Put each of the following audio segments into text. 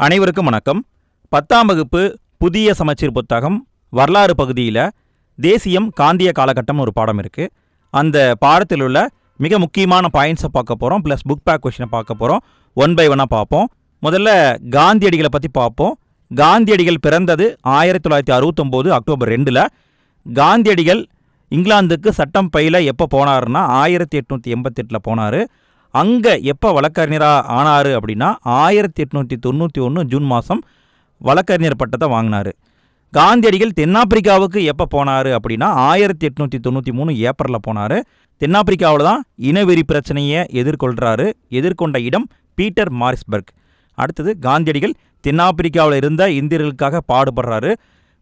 அனைவருக்கும் வணக்கம். பத்தாம் வகுப்பு புதிய சமச்சீர் புத்தகம் வரலாறு பகுதியில் தேசியம் காந்திய காலகட்டம் ஒரு பாடம் இருக்குது அந்த பாடத்தில் உள்ள மிக முக்கியமான பாயிண்ட்ஸை பார்க்க போகிறோம் ப்ளஸ் புக் பேக் கொஷினை பார்க்க போகிறோம் ஒன் பை ஒன்னாக பார்ப்போம். முதல்ல காந்தியடிகளை பற்றி பார்ப்போம். காந்தியடிகள் பிறந்தது ஆயிரத்தி தொள்ளாயிரத்தி அறுபத்தொம்போது அக்டோபர் ரெண்டில். காந்தியடிகள் இங்கிலாந்துக்கு சட்டம் பயில எப்போ போனாருன்னா ஆயிரத்தி எட்நூற்றி எண்பத்தெட்டில் போனார். அங்கே எப்போ வழக்கறிஞராக ஆனார் அப்படின்னா ஆயிரத்தி எட்நூற்றி தொண்ணூற்றி ஒன்று ஜூன் மாதம் வழக்கறிஞர் பட்டத்தை வாங்கினார். காந்தியடிகள் தென்னாப்பிரிக்காவுக்கு எப்போ போனார் அப்படின்னா ஆயிரத்தி எட்நூற்றி தொண்ணூற்றி மூணு ஏப்ரலில் போனார். தென்னாப்பிரிக்காவில் தான் இனவெறி பிரச்சனையை எதிர்கொள்கிறாரு எதிர்கொண்ட இடம் பீட்டர் மாரிஸ்பர்க். அடுத்தது காந்தியடிகள் தென்னாப்பிரிக்காவில் இருந்த இந்தியர்களுக்காக பாடுபடுறாரு.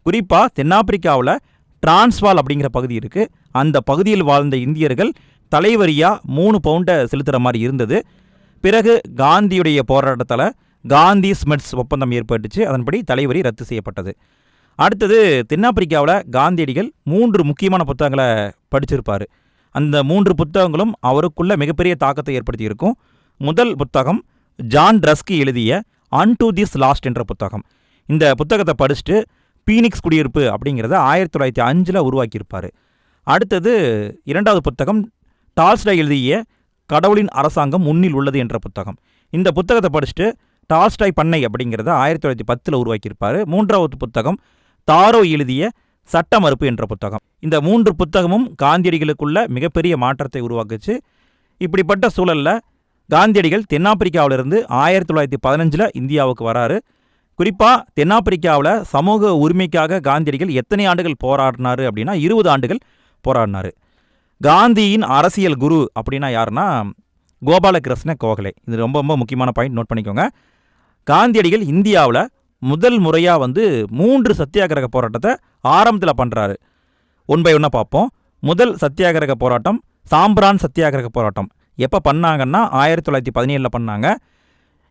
குறிப்பாக தென்னாப்பிரிக்காவில் டிரான்ஸ்வால் அப்படிங்கிற பகுதி இருக்குது அந்த பகுதியில் வாழ்ந்த இந்தியர்கள் தலைவரியாக மூணு பவுண்டை செலுத்துகிற மாதிரி இருந்தது. பிறகு காந்தியுடைய போராட்டத்தில் காந்தி ஸ்மெட்ஸ் ஒப்பந்தம் ஏற்பட்டுச்சு. அதன்படி தலைவரி ரத்து செய்யப்பட்டது. அடுத்தது தென்னாப்பிரிக்காவில் காந்தியடிகள் மூன்று முக்கியமான புத்தகங்களை படிச்சிருப்பார். அந்த மூன்று புத்தகங்களும் அவருக்குள்ள மிகப்பெரிய தாக்கத்தை ஏற்படுத்தியிருக்கும். முதல் புத்தகம் ஜான் ட்ரஸ்கி எழுதிய அன் டு திஸ் லாஸ்ட் என்ற புத்தகம். இந்த புத்தகத்தை படிச்சுட்டு பீனிக்ஸ் குடியிருப்பு அப்படிங்கிறத ஆயிரத்தி தொள்ளாயிரத்தி அஞ்சில் உருவாக்கியிருப்பார். அடுத்தது இரண்டாவது புத்தகம் டால்ஸ்டாய் எழுதிய கடவுளின் அரசாங்கம் முன்னில் உள்ளது என்ற புத்தகம். இந்த புத்தகத்தை படிச்சுட்டு டால்ஸ்டாய் பண்ணை அப்படிங்கிறத ஆயிரத்தி தொள்ளாயிரத்தி பத்தில் உருவாக்கியிருப்பார். மூன்றாவது புத்தகம் தாரோ எழுதிய சட்ட மறுப்பு என்ற புத்தகம். இந்த மூன்று புத்தகமும் காந்தியடிகளுக்குள்ள மிகப்பெரிய மாற்றத்தை உருவாக்குச்சு. இப்படிப்பட்ட சூழலில் காந்தியடிகள் தென்னாப்பிரிக்காவிலிருந்து ஆயிரத்தி தொள்ளாயிரத்தி பதினஞ்சில் இந்தியாவுக்கு வராரு. குறிப்பாக தென்னாப்பிரிக்காவில் சமூக உரிமைக்காக காந்தியடிகள் எத்தனை ஆண்டுகள் போராடினாரு அப்படின்னா இருபது ஆண்டுகள் போராடினாரு. காந்தியின் அரசியல் குரு அப்படின்னா யாருன்னா கோபாலகிருஷ்ண கோகலே. இது ரொம்ப ரொம்ப முக்கியமான பாயிண்ட் நோட் பண்ணிக்கோங்க. காந்தியடிகள் இந்தியாவில் முதல் முறையாக வந்து மூன்று சத்தியாகிரக போராட்டத்தை ஆரம்பத்தில் பண்ணுறாரு ஒன் பை ஒன்னாக பார்ப்போம். முதல் சத்தியாகிரக போராட்டம் சாம்பிரான் சத்தியாகிரக போராட்டம். எப்போ பண்ணாங்கன்னா ஆயிரத்தி தொள்ளாயிரத்தி பதினேழில் பண்ணாங்க.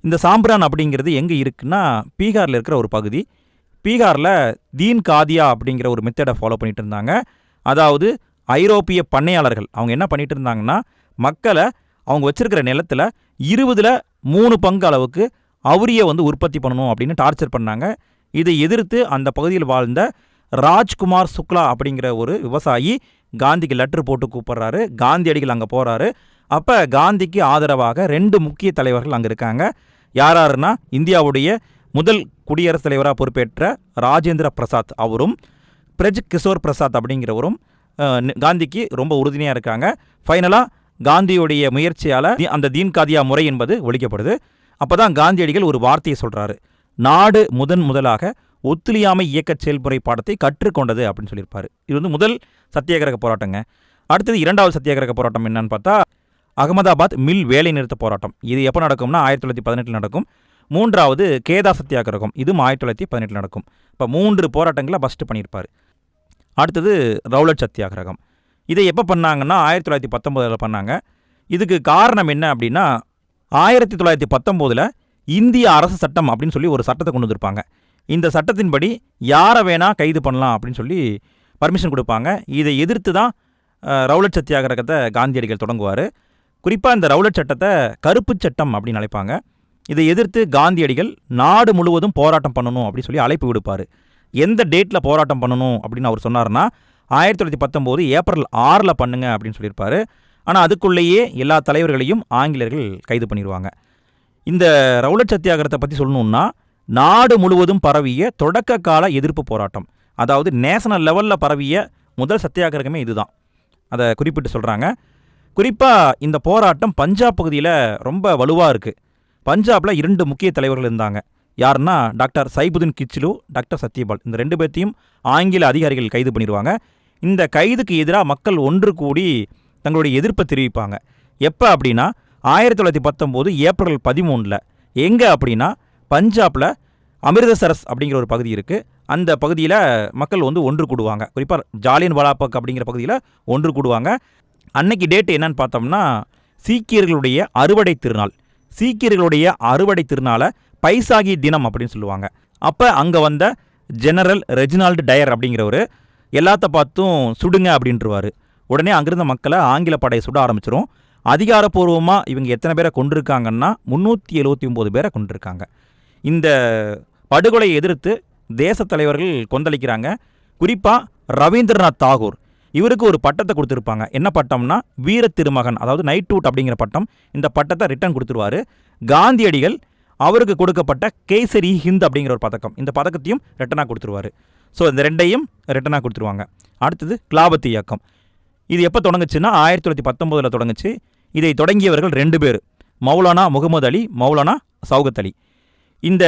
இந்த சாம்பிரான் அப்படிங்கிறது எங்கே இருக்குன்னா பீகாரில் இருக்கிற ஒரு பகுதி. பீகாரில் தீன் காதியா அப்படிங்கிற ஒரு மெத்தடை ஃபாலோ பண்ணிட்டு இருந்தாங்க. அதாவது ஐரோப்பிய பண்ணையாளர்கள் அவங்க என்ன பண்ணிட்டு இருந்தாங்கன்னா மக்களை அவங்க வச்சிருக்கிற நிலத்தில் இருபதில் மூணு பங்கு அளவுக்கு அவரியை வந்து உற்பத்தி பண்ணணும் அப்படின்னு டார்ச்சர் பண்ணாங்க. இதை எதிர்த்து அந்த பகுதியில் வாழ்ந்த ராஜ்குமார் சுக்லா அப்படிங்கிற ஒரு விவசாயி காந்திக்கு லெட்டர் போட்டு கூப்பிட்றாரு. காந்தியடிகள் அங்கே போகிறாரு அப்போ காந்திக்கு ஆதரவாக ரெண்டு முக்கிய தலைவர்கள் அங்கே இருக்காங்க. யாராருன்னா இந்தியாவுடைய முதல் குடியரசுத் தலைவராக பொறுப்பேற்ற ராஜேந்திர பிரசாத் அவரும் பிரஜ் கிஷோர் பிரசாத் அப்படிங்கிறவரும் காந்திக்கு ரொம்ப உறுதுணையாக இருக்காங்க. ஃபைனலாக காந்தியுடைய முயற்சியால் அந்த தீன்காதியா முறை என்பது ஒழிக்கப்படுது. அப்போ தான் காந்தியடிகள் ஒரு வார்த்தையை சொல்கிறாரு நாடு முதன் முதலாக ஒத்துழையாமை இயக்க செயல்முறை பாடத்தை கற்றுக்கொண்டது அப்படின்னு சொல்லியிருப்பாரு. இது வந்து முதல் சத்தியாகிரக போராட்டங்க. அடுத்தது இரண்டாவது சத்தியாகிரக போராட்டம் என்னன்னு பார்த்தா அகமதாபாத் மில் வேலை நிறுத்த போராட்டம். இது எப்போ நடக்கும்னா ஆயிரத்தி தொள்ளாயிரத்தி பதினெட்டில் நடக்கும். மூன்றாவது கேதா சத்தியாகிரகம் இதுவும் ஆயிரத்தி தொள்ளாயிரத்தி பதினெட்டில் நடக்கும். இப்போ மூன்று போராட்டங்களை ஃபஸ்ட்டு பண்ணியிருப்பார். அடுத்தது ரவுலட் சத்தியாகிரகம். இதை எப்போ பண்ணாங்கன்னா ஆயிரத்தி தொள்ளாயிரத்தி பத்தொம்போதில் பண்ணாங்க. இதுக்கு காரணம் என்ன அப்படின்னா ஆயிரத்தி தொள்ளாயிரத்தி பத்தொம்போதில் இந்திய அரசு சட்டம் அப்படின்னு சொல்லி ஒரு சட்டத்தை கொண்டு வந்திருப்பாங்க. இந்த சட்டத்தின்படி யாரை வேணால் கைது பண்ணலாம் அப்படின்னு சொல்லி பர்மிஷன் கொடுப்பாங்க. இதை எதிர்த்து தான் ரவுலட் சத்தியாகிரகத்தை காந்தியடிகள் தொடங்குவார். குறிப்பாக இந்த ரவுலட் சட்டத்தை கருப்புச் சட்டம் அப்படின்னு அழைப்பாங்க. இதை எதிர்த்து காந்தியடிகள் நாடு முழுவதும் போராட்டம் பண்ணணும் அப்படின்னு சொல்லி அழைப்பு விடுப்பார். எந்த டேட்டில் போராட்டம் பண்ணணும் அப்படின்னு அவர் சொன்னார்னா ஆயிரத்தி தொள்ளாயிரத்தி பத்தொம்போது ஏப்ரல் ஆறில் பண்ணுங்க அப்படின்னு சொல்லியிருப்பாரு. ஆனால் அதுக்குள்ளேயே எல்லா தலைவர்களையும் ஆங்கிலேயர்கள் கைது பண்ணிடுவாங்க இந்த ரவுலட் சத்தியாகிரத்தை பற்றி சொல்லணும்னா நாடு முழுவதும் பரவிய தொடக்க கால எதிர்ப்பு போராட்டம். அதாவது நேஷனல் லெவலில் பரவிய முதல் சத்தியாகிரகமே இதுதான். அதை குறிப்பிட்டு சொல்கிறாங்க குறிப்பாக இந்த போராட்டம் பஞ்சாப் பகுதியில் ரொம்ப வலுவாக இருக்குது பஞ்சாபில் இரண்டு முக்கிய தலைவர்கள் இருந்தாங்க. யாருன்னா டாக்டர் சைபுதீன் கிச்சிலு டாக்டர் சத்யபால். இந்த ரெண்டு பேர்த்தையும் ஆங்கில அதிகாரிகள் கைது பண்ணிடுவாங்க இந்த கைதுக்கு எதிராக மக்கள் ஒன்று கூடி தங்களுடைய எதிர்ப்பை தெரிவிப்பாங்க. எப்போ அப்படின்னா ஆயிரத்தி தொள்ளாயிரத்தி பத்தொம்போது ஏப்ரல் பதிமூணில் எங்கே அப்படின்னா பஞ்சாபில் அமிர்தசரஸ் அப்படிங்கிற ஒரு பகுதி இருக்குது அந்த பகுதியில் மக்கள் வந்து ஒன்று கூடுவாங்க. குறிப்பாக ஜாலியன் வாலாபாக் அப்படிங்கிற பகுதியில் ஒன்று கூடுவாங்க. அன்னைக்கு டேட் என்னன்னு பார்த்தோம்னா சீக்கியர்களுடைய அறுவடை திருநாள். சீக்கியர்களுடைய அறுவடை திருநாளை பைசாகி தினம் அப்படின்னு சொல்லுவாங்க. அப்போ அங்கே வந்த ஜெனரல் ரெஜினால்டு டயர் அப்படிங்கிறவர் எல்லாத்த பார்த்தும் சுடுங்க அப்படின்றவாரு. உடனே அங்கிருந்த மக்களை ஆங்கில படையை சுட ஆரம்பிச்சிடும் அதிகாரப்பூர்வமாக இவங்க எத்தனை பேரை கொண்டிருக்காங்கன்னா முந்நூற்றி எழுபத்தி ஒம்பது பேரை கொண்டிருக்காங்க இந்த படுகொலையை எதிர்த்து தேசத் தலைவர்கள் கொந்தளிக்கிறாங்க. குறிப்பாக ரவீந்திரநாத் தாகூர் இவருக்கு ஒரு பட்டத்தை கொடுத்துருப்பாங்க. என்ன பட்டம்னா வீர திருமகன் அதாவது டூட் அப்படிங்கிற பட்டம். இந்த பட்டத்தை ரிட்டர்ன் கொடுத்துருவாரு. காந்தியடிகள் அவருக்கு கொடுக்கப்பட்ட கேசரி ஹிந்த் அப்படிங்கிற ஒரு பதக்கம். இந்த பதக்கத்தையும் ரிட்டனாக கொடுத்துருவாரு. ஸோ இந்த ரெண்டையும் ரிட்டனாக கொடுத்துருவாங்க. அடுத்தது கிலாபத்து இயக்கம். இது எப்போ தொடங்குச்சுன்னா ஆயிரத்தி தொள்ளாயிரத்தி பத்தொம்போதில் தொடங்குச்சு. இதை தொடங்கியவர்கள் ரெண்டு பேர். மௌலானா முகமது அலி மௌலானா சௌகத் அலி. இந்த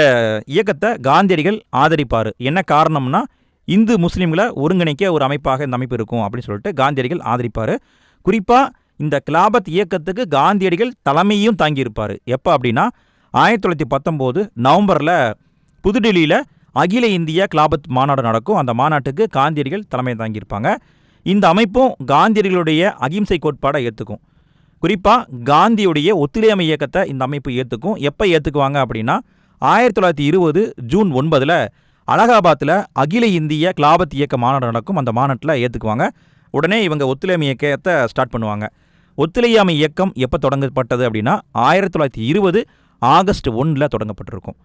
இயக்கத்தை காந்தியடிகள் ஆதரிப்பார். என்ன காரணம்னா இந்து முஸ்லீம்களை ஒருங்கிணைக்க ஒரு அமைப்பாக இந்த அமைப்பு இருக்கும் அப்படின்னு சொல்லிட்டு காந்தியடிகள் ஆதரிப்பார். குறிப்பாக இந்த கிலாபத் இயக்கத்துக்கு காந்தியடிகள் தலைமையும் தாங்கியிருப்பார். எப்போ அப்படின்னா ஆயிரத்தி தொள்ளாயிரத்தி பத்தொம்போது நவம்பரில் புதுடெல்லியில் அகில இந்திய கிலாபத் மாநாடு நடக்கும். அந்த மாநாட்டுக்கு காந்தியடிகள் தலைமை தாங்கியிருப்பாங்க. இந்த அமைப்பும் காந்தியடிகளுடைய அகிம்சை கோட்பாடை ஏற்றுக்கும் குறிப்பாக காந்தியுடைய ஒத்துழையாமை இயக்கத்தை இந்த அமைப்பு ஏற்றுக்கும் எப்போ ஏற்றுக்குவாங்க அப்படின்னா ஆயிரத்தி தொள்ளாயிரத்தி இருபது ஜூன் ஒன்பதில் அலகாபாத்தில் அகில இந்திய கிலாபத் இயக்க மாநாடு நடக்கும். அந்த மாநாட்டில் ஏற்றுக்குவாங்க உடனே இவங்க ஒத்துழையாமை இயக்கத்தை ஸ்டார்ட் பண்ணுவாங்க. ஒத்துழையாமை இயக்கம் எப்போ தொடங்கப்பட்டது அப்படின்னா ஆயிரத்தி தொள்ளாயிரத்தி இருபது ஆகஸ்ட் ஒன்றில் தொடங்கப்பட்டிருக்கும்.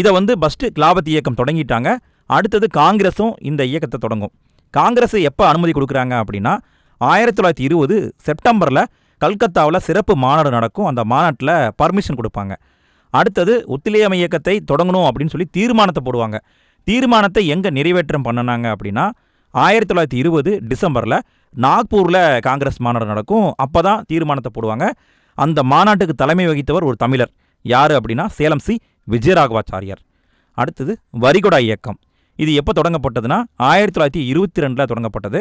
இதை வந்து ஃபஸ்ட்டு கிலாபத் இயக்கம் தொடங்கிட்டாங்க. அடுத்தது காங்கிரஸும் இந்த இயக்கத்தை தொடங்கும். காங்கிரஸ் எப்போ அனுமதி கொடுக்குறாங்க அப்படின்னா ஆயிரத்தி தொள்ளாயிரத்தி இருபது செப்டம்பரில் கல்கத்தாவில் சிறப்பு மாநாடு நடக்கும். அந்த மாநாட்டில் பர்மிஷன் கொடுப்பாங்க. அடுத்தது ஒத்துழையாமை இயக்கத்தை தொடங்கணும் அப்படின்னு சொல்லி தீர்மானத்தை போடுவாங்க. தீர்மானத்தை எங்கே நிறைவேற்றம் பண்ணினாங்க அப்படின்னா ஆயிரத்தி தொள்ளாயிரத்தி இருபது டிசம்பரில் நாக்பூரில் காங்கிரஸ் மாநாடு நடக்கும். அப்போ தான் தீர்மானத்தை போடுவாங்க. அந்த மாநாட்டுக்கு தலைமை வகித்தவர் ஒரு தமிழர். யார் அப்படின்னா சேலம் சி விஜயராகவாச்சாரியார். அடுத்தது வரிகொடா இயக்கம். இது எப்போ தொடங்கப்பட்டதுன்னா ஆயிரத்தி தொள்ளாயிரத்தி இருபத்தி ரெண்டில் தொடங்கப்பட்டது.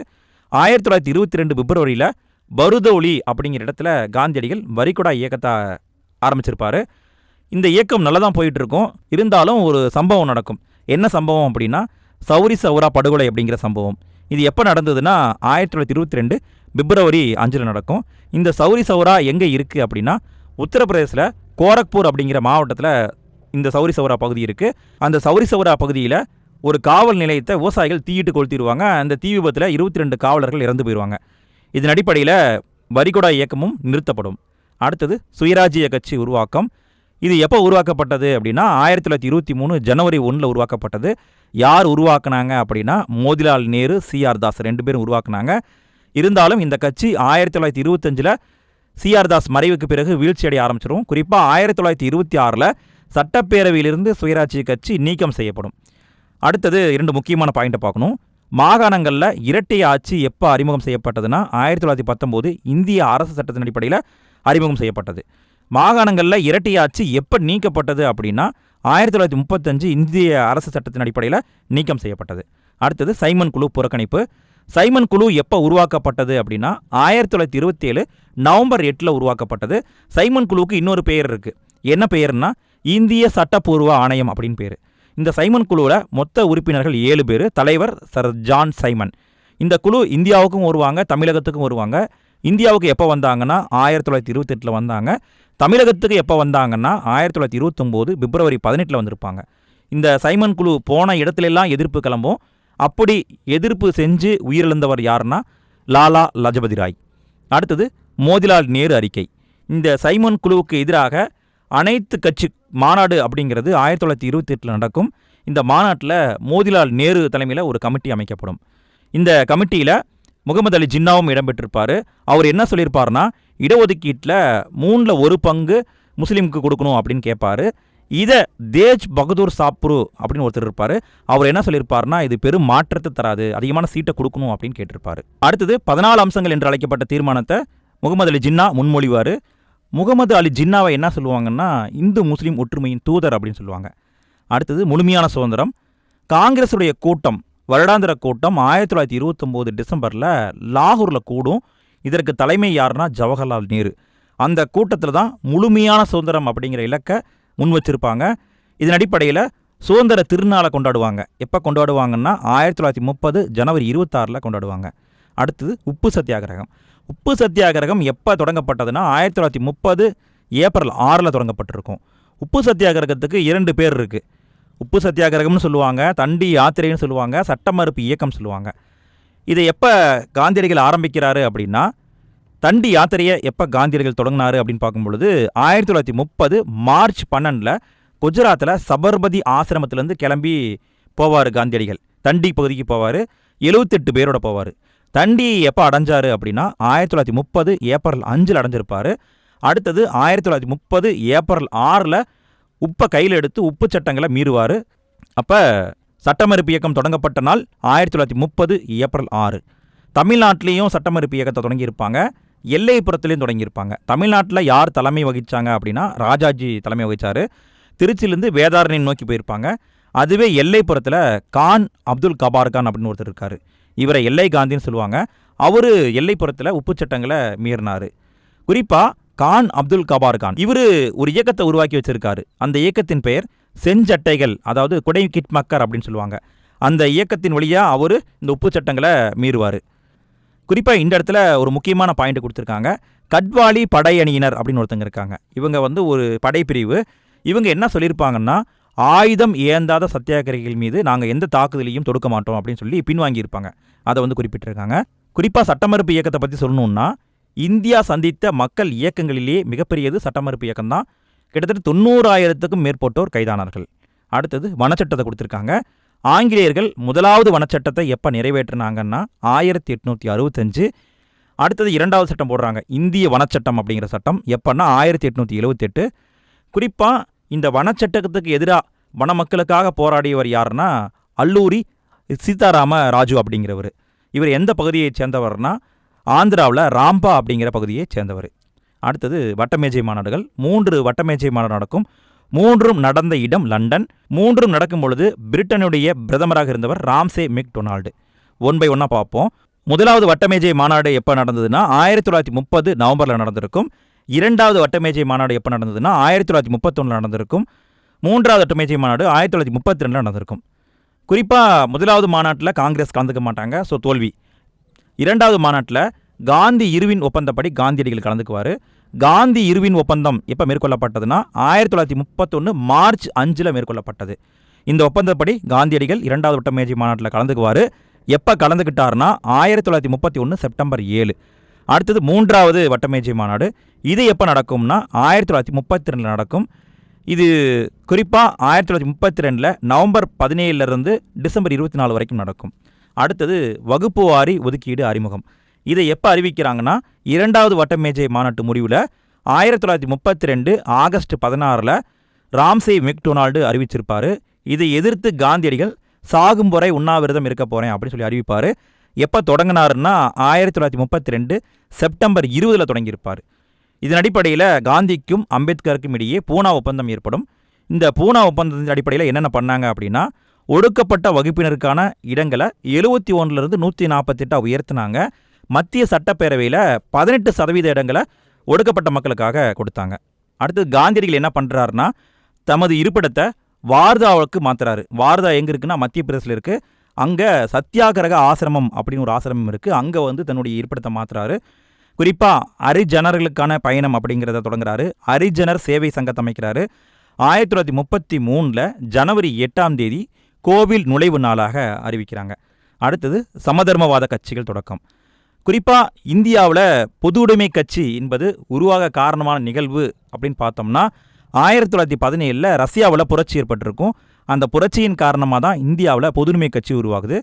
ஆயிரத்தி தொள்ளாயிரத்தி இருபத்தி ரெண்டு பிப்ரவரியில் பருதோலி அப்படிங்கிற இடத்துல காந்தியடிகள் வரிகொடா இயக்கத்தை ஆரம்பிச்சிருப்பார். இந்த இயக்கம் நல்லா தான் போயிட்டுருக்கும். இருந்தாலும் ஒரு சம்பவம் நடக்கும். என்ன சம்பவம் அப்படின்னா சௌரி சௌரா படுகொலை அப்படிங்கிற சம்பவம். இது எப்போ நடந்ததுன்னா ஆயிரத்தி தொள்ளாயிரத்தி இருபத்தி ரெண்டு பிப்ரவரி அஞ்சில் நடக்கும். இந்த சௌரி சௌரா எங்கே இருக்குது அப்படின்னா உத்தரப்பிரதேசில் கோரக்பூர் அப்படிங்கிற மாவட்டத்தில் இந்த சௌரி சௌரா பகுதி இருக்குது அந்த சௌரி சௌரா பகுதியில் ஒரு காவல் நிலையத்தை விவசாயிகள் தீயிட்டு கொளுத்திடுவாங்க. அந்த தீ விபத்தில் இருபத்தி ரெண்டு காவலர்கள் இறந்து போயிடுவாங்க இதன் அடிப்படையில் வரிகொடா இயக்கமும் நிறுத்தப்படும். அடுத்தது சுயராஜ்ய கட்சி உருவாக்கம். இது எப்போ உருவாக்கப்பட்டது அப்படின்னா ஆயிரத்தி தொள்ளாயிரத்தி இருபத்தி மூணு ஜனவரி ஒன்றில் உருவாக்கப்பட்டது. யார் உருவாக்குனாங்க அப்படின்னா மோதிலால் நேரு சிஆர் தாஸ் ரெண்டு பேரும் உருவாக்குனாங்க. இருந்தாலும் இந்த கட்சி ஆயிரத்தி தொள்ளாயிரத்தி இருபத்தஞ்சில் சிஆர் தாஸ் மறைவுக்கு பிறகு வீழ்ச்சியடைய ஆரம்பிச்சிடும் குறிப்பாக ஆயிரத்தி தொள்ளாயிரத்தி இருபத்தி ஆறில் சட்டப்பேரவையிலிருந்து சுயராட்சி கட்சி நீக்கம் செய்யப்படும். அடுத்தது இரண்டு முக்கியமான பாயிண்ட்டை பார்க்கணும். மாகாணங்களில் இரட்டை ஆட்சி எப்போ அறிமுகம் செய்யப்பட்டதுன்னா ஆயிரத்தி தொள்ளாயிரத்தி பத்தொம்போது இந்திய அரசு சட்டத்தின் அடிப்படையில் அறிமுகம் செய்யப்பட்டது. மாகாணங்களில் இரட்டை ஆட்சி எப்போ நீக்கப்பட்டது அப்படின்னா ஆயிரத்தி தொள்ளாயிரத்தி முப்பத்தஞ்சு இந்திய அரசு சட்டத்தின் அடிப்படையில் நீக்கம் செய்யப்பட்டது. அடுத்தது சைமன் குழு புறக்கணிப்பு. சைமன் குழு எப்போ உருவாக்கப்பட்டது அப்படின்னா ஆயிரத்தி தொள்ளாயிரத்தி இருபத்தேழு நவம்பர் எட்டில் உருவாக்கப்பட்டது. சைமன் குழுவுக்கு இன்னொரு பெயர் இருக்குது என்ன பெயர்னா இந்திய சட்டப்பூர்வ ஆணையம் அப்படின்னு பேர். இந்த சைமன் குழுவில் மொத்த உறுப்பினர்கள் ஏழு பேர். தலைவர் சர் ஜான் சைமன். இந்த குழு இந்தியாவுக்கும் வருவாங்க தமிழகத்துக்கும் வருவாங்க. இந்தியாவுக்கு எப்போ வந்தாங்கன்னா ஆயிரத்தி தொள்ளாயிரத்தி இருபத்தெட்டில் வந்தாங்க. தமிழகத்துக்கு எப்போ வந்தாங்கன்னா ஆயிரத்தி தொள்ளாயிரத்தி இருபத்தொம்போது பிப்ரவரி பதினெட்டில் வந்திருப்பாங்க. இந்த சைமன் குழு போன இடத்துலெல்லாம் எதிர்ப்பு கிளம்பும். அப்படி எதிர்ப்பு செஞ்சு உயிரிழந்தவர் யாருன்னா லாலா லஜபதி ராய். அடுத்தது மோதிலால் நேரு அறிக்கை. இந்த சைமன் குழுவுக்கு எதிராக அனைத்து கட்சி மாநாடு அப்படிங்கிறது ஆயிரத்தி தொள்ளாயிரத்தி இருபத்தி எட்டில் நடக்கும். இந்த மாநாட்டில் மோதிலால் நேரு தலைமையில் ஒரு கமிட்டி அமைக்கப்படும். இந்த கமிட்டியில் முகமது அலி ஜின்னாவும் இடம்பெற்றிருப்பார். அவர் என்ன சொல்லியிருப்பார்னா இடஒதுக்கீட்டில் மூணில் ஒரு பங்கு முஸ்லீமுக்கு கொடுக்கணும் அப்படின்னு கேட்பாரு. இதை தேஜ் பகதூர் சாப்ரு அப்படின்னு ஒருத்தர் இருப்பார். அவர் என்ன சொல்லியிருப்பார்னா இது பெரும் மாற்றத்தை தராது அதிகமான சீட்டை கொடுக்கணும் அப்படின்னு கேட்டிருப்பார். அடுத்தது பதினாலு அம்சங்கள் என்று அழைக்கப்பட்ட தீர்மானத்தை முகமது அலி ஜின்னா முன்மொழிவார். முகமது அலி ஜின்னாவை என்ன சொல்லுவாங்கன்னா இந்து முஸ்லீம் ஒற்றுமையின் தூதர் அப்படின்னு சொல்லுவாங்க. அடுத்தது முழுமையான சுதந்திரம். காங்கிரஸுடைய கூட்டம் வருடாந்திர கூட்டம் ஆயிரத்தி தொள்ளாயிரத்தி இருபத்தொம்போது டிசம்பரில் லாகூரில் கூடும். இதற்கு தலைமை யாருன்னா ஜவஹர்லால் நேரு. அந்த கூட்டத்தில் தான் முழுமையான சுதந்திரம் அப்படிங்கிற இலக்கை முன் வச்சிருப்பாங்க இதன் அடிப்படையில் சுதந்திர திருநாளை கொண்டாடுவாங்க. எப்போ கொண்டாடுவாங்கன்னா ஆயிரத்தி தொள்ளாயிரத்தி முப்பது ஜனவரி இருபத்தாறில் கொண்டாடுவாங்க. அடுத்தது உப்பு சத்தியாகிரகம். உப்பு சத்தியாகிரகம் எப்போ தொடங்கப்பட்டதுன்னா ஆயிரத்தி தொள்ளாயிரத்தி முப்பது ஏப்ரல் ஆறில் தொடங்கப்பட்டிருக்கும். உப்பு சத்தியாகிரகத்துக்கு இரண்டு பேர் இருக்குது உப்பு சத்தியாகிரகம்னு சொல்லுவாங்க தண்டி யாத்திரைன்னு சொல்லுவாங்க சட்ட மறுப்பு இயக்கம் சொல்லுவாங்க. இதை எப்போ காந்தியடிகள் ஆரம்பிக்கிறாரு அப்படின்னா தண்டி யாத்திரையை எப்போ காந்தியடிகள் தொடங்கினாரு அப்படின்னு பார்க்கும்பொழுது ஆயிரத்தி தொள்ளாயிரத்தி முப்பது மார்ச் பன்னெண்டில் குஜராத்தில் சபர்மதி ஆசிரமத்திலேருந்து கிளம்பி போவார் காந்தியடிகள். தண்டி பகுதிக்கு போவார் எழுவத்தெட்டு பேரோட போவார். தண்டி எப்போ அடைஞ்சார் அப்படின்னா ஆயிரத்தி தொள்ளாயிரத்தி முப்பது ஏப்ரல் அஞ்சில் அடைஞ்சிருப்பார். அடுத்தது ஆயிரத்தி தொள்ளாயிரத்தி முப்பது ஏப்ரல் ஆறில் உப்பை கையில் எடுத்து உப்பு சட்டங்களை மீறுவார். அப்போ சட்டமறுப்பு இயக்கம் தொடங்கப்பட்ட நாள் ஆயிரத்தி தொள்ளாயிரத்தி முப்பது ஏப்ரல் ஆறு. தமிழ்நாட்டிலையும் சட்டமறுப்பு இயக்கத்தை தொடங்கியிருப்பாங்க. எல்லைப்புறத்துலேயும் தொடங்கியிருப்பாங்க. தமிழ்நாட்டில் யார் தலைமை வகிச்சாங்க அப்படின்னா ராஜாஜி தலைமை வகிச்சார். திருச்சியிலேருந்து வேதாரண்யம் நோக்கி போயிருப்பாங்க. அதுவே எல்லைப்புறத்தில் கான் அப்துல் கபார் கான் அப்படின்னு ஒருத்தர் இருக்கார். இவரை எல்லை காந்தின்னு சொல்லுவாங்க. அவர் எல்லைப்புறத்தில் உப்பு சட்டங்களை மீறினார். குறிப்பாக கான் அப்துல் கபார் கான். இவர் ஒரு இயக்கத்தை உருவாக்கி வச்சிருக்காரு. அந்த இயக்கத்தின் பெயர் செஞ்சட்டைகள் அதாவது குடை கிட் மக்கர் அப்படின்னு சொல்லுவாங்க. அந்த இயக்கத்தின் வழியாக அவர் இந்த உப்பு சட்டங்களை மீறுவார். குறிப்பாக இந்த இடத்துல ஒரு முக்கியமான பாயிண்ட் கொடுத்துருக்காங்க. கட்வாலி படையணியினர் அப்படின்னு ஒருத்தங்க இருக்காங்க. இவங்க வந்து ஒரு படைப்பிரிவு. இவங்க என்ன சொல்லியிருப்பாங்கன்னா ஆயுதம் ஏந்தாத சத்தியாகிரகிகள் மீது நாங்கள் எந்த தாக்குதலையும் தொடுக்க மாட்டோம் அப்படின்னு சொல்லி பின்வாங்கியிருப்பாங்க. அதை வந்து குறிப்பிட்டிருக்காங்க. குறிப்பாக சட்டமறுப்பு இயக்கத்தை பற்றி சொல்லணும்னா இந்தியா சந்தித்த மக்கள் இயக்கங்களிலேயே மிகப்பெரியது சட்டமறுப்பு இயக்கம் தான் கிட்டத்தட்ட தொண்ணூறாயிரத்துக்கும் மேற்பட்டோர் கைதானார்கள். அடுத்தது வனச்சட்டத்தை கொடுத்துருக்காங்க. ஆங்கிலேயர்கள் முதலாவது வனச்சட்டத்தை எப்போ நிறைவேற்றினாங்கன்னா ஆயிரத்தி எட்நூற்றி அறுபத்தஞ்சு. அடுத்தது இரண்டாவது சட்டம் போடுறாங்க இந்திய வனச்சட்டம் அப்படிங்கிற சட்டம். எப்போன்னா ஆயிரத்தி எட்நூற்றி எழுபத்தெட்டு குறிப்பாக இந்த வனச்சட்டத்துக்கு எதிராக வன மக்களுக்காக போராடியவர் யாருன்னா அல்லூரி சீதாராம ராஜு அப்படிங்கிறவர். இவர் எந்த பகுதியைச் சேர்ந்தவர்னா ஆந்திராவில் ராம்பா அப்படிங்கிற பகுதியைச் சேர்ந்தவர். அடுத்தது வட்டமேஜை மாநாடுகள் மூன்று வட்டமேஜை மாநாடு நடக்கும். மூன்றும் நடந்த இடம் லண்டன். மூன்றும் நடக்கும் பொழுது பிரிட்டனுடைய பிரதமராக இருந்தவர் Ramsay MacDonald one by ஒன்னாக பார்ப்போம். முதலாவது வட்டமேஜை மாநாடு எப்போ நடந்ததுன்னா ஆயிரத்தி தொள்ளாயிரத்தி முப்பது நவம்பரில் நடந்திருக்கும். இரண்டாவது வட்டமேஜை மாநாடு எப்போ நடந்ததுன்னா ஆயிரத்தி தொள்ளாயிரத்தி முப்பத்தொன்னில் நடந்திருக்கும். மூன்றாவது வட்டமேஜை மாநாடு ஆயிரத்தி தொள்ளாயிரத்தி முப்பத்தி ரெண்டில் நடந்திருக்கும். குறிப்பாக முதலாவது மாநாட்டில் காங்கிரஸ் கலந்துக்க மாட்டாங்க ஸோ தோல்வி. இரண்டாவது மாநாட்டில் காந்தி இருவின் ஒப்பந்தப்படி காந்தியடிகள் கலந்துக்குவார். காந்தி இருவின் ஒப்பந்தம் எப்போ மேற்கொள்ளப்பட்டதுன்னா ஆயிரத்தி தொள்ளாயிரத்தி முப்பத்தொன்று மார்ச் அஞ்சில் மேற்கொள்ளப்பட்டது. இந்த ஒப்பந்தப்படி காந்தியடிகள் இரண்டாவது வட்டமேஜை மாநாட்டில் கலந்துக்குவார். எப்போ கலந்துக்கிட்டாருன்னா ஆயிரத்தி தொள்ளாயிரத்தி முப்பத்தி ஒன்று செப்டம்பர் ஏழு. அடுத்தது மூன்றாவது வட்டமேஜை மாநாடு. இது எப்போ நடக்கும்னா ஆயிரத்தி தொள்ளாயிரத்தி முப்பத்தி ரெண்டில் நடக்கும். இது குறிப்பாக ஆயிரத்தி தொள்ளாயிரத்தி முப்பத்தி ரெண்டில் நவம்பர் பதினேழுலேருந்து டிசம்பர் இருபத்தி நாலு வரைக்கும் நடக்கும். அடுத்தது வகுப்பு வாரி ஒதுக்கீடு அறிமுகம். இதை எப்போ அறிவிக்கிறாங்கன்னா இரண்டாவது வட்டமேஜை மாநாட்டு முடிவில் ஆயிரத்தி தொள்ளாயிரத்தி முப்பத்தி ரெண்டு ஆகஸ்ட் பதினாறில் ராம்சே மெக்டொனால்டு அறிவிச்சிருப்பார். இதை எதிர்த்து காந்தியடிகள் சாகும் வரை உண்ணாவிரதம் இருக்க போகிறேன் அப்படின்னு சொல்லி அறிவிப்பார். எப்போ தொடங்கினாருன்னா ஆயிரத்தி தொள்ளாயிரத்தி முப்பத்தி ரெண்டு செப்டம்பர் இருபதில் தொடங்கியிருப்பார். இதன் அடிப்படையில் காந்திக்கும் அம்பேத்கருக்கும் இடையே பூனா ஒப்பந்தம் ஏற்படும். இந்த பூனா ஒப்பந்தத்தின் அடிப்படையில் என்னென்ன பண்ணாங்க அப்படின்னா ஒடுக்கப்பட்ட வகுப்பினருக்கான இடங்களை எழுபத்தி ஒன்றுலேருந்து நூற்றி நாற்பத்தெட்டாக உயர்த்தினாங்க. மத்திய சட்டப்பேரவையில் பதினெட்டு சதவீத இடங்களை ஒடுக்கப்பட்ட மக்களுக்காக கொடுத்தாங்க. அடுத்து காந்தியடிகள் என்ன பண்ணுறாருன்னா தமது இருப்பிடத்தை வார்தாவுக்கு மாற்றுறாரு வார்தா எங்கே இருக்குன்னா மத்திய பிரதேசில் இருக்குது அங்கே சத்தியாகிரக ஆசிரமம் அப்படின்னு ஒரு ஆசிரமம் இருக்குது அங்கே வந்து தன்னுடைய இருப்பிடத்தை மாற்றுறாரு குறிப்பாக அரிஜனர்களுக்கான பயணம் அப்படிங்கிறத தொடங்குறாரு. அரிஜனர் சேவை சங்கத்தை அமைக்கிறாரு. ஆயிரத்தி தொள்ளாயிரத்தி முப்பத்தி மூணில் ஜனவரி எட்டாம் தேதி கோவில் நுழைவு நாளாக அறிவிக்கிறாங்க. அடுத்தது சமதர்மவாத கட்சிகள் தொடக்கம். குறிப்பாக இந்தியாவில் பொது உடைமை கட்சி என்பது உருவாக காரணமான நிகழ்வு அப்படின்னு பார்த்தோம்னா ஆயிரத்தி தொள்ளாயிரத்தி பதினேழில் ரஷ்யாவில் புரட்சி ஏற்பட்டிருக்கும். அந்த புரட்சியின் காரணமாக தான் இந்தியாவில் பொதுரிமை கட்சி உருவாகுது.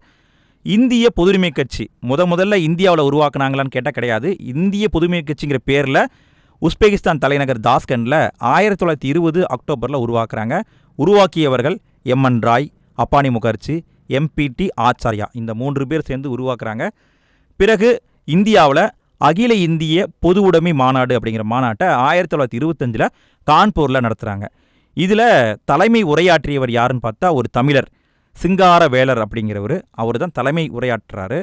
இந்திய பொதுரிமை கட்சி. முத முதல்ல இந்தியாவில் உருவாக்குனாங்களான்னு கேட்டால் கிடையாது. இந்திய பொதுமை கட்சிங்கிற பேரில் உஸ்பெகிஸ்தான் தலைநகர் தாஸ்கண்டில் ஆயிரத்தி தொள்ளாயிரத்தி இருபது அக்டோபரில் உருவாக்குறாங்க. உருவாக்கியவர்கள் M N Roy Abani Mukherjee M P T Acharya. இந்த மூன்று பேர் சேர்ந்து உருவாக்குறாங்க. பிறகு இந்தியாவில் அகில இந்திய பொது உடைமை மாநாடு அப்படிங்கிற மாநாட்டை ஆயிரத்தி தொள்ளாயிரத்தி இருபத்தஞ்சில் கான்பூரில் நடத்துகிறாங்க இதில் தலைமை உரையாற்றியவர் யாருன்னு பார்த்தா ஒரு தமிழர் சிங்கார வேலர் அப்படிங்கிறவர். அவர் தான் தலைமை உரையாற்றுறாரு.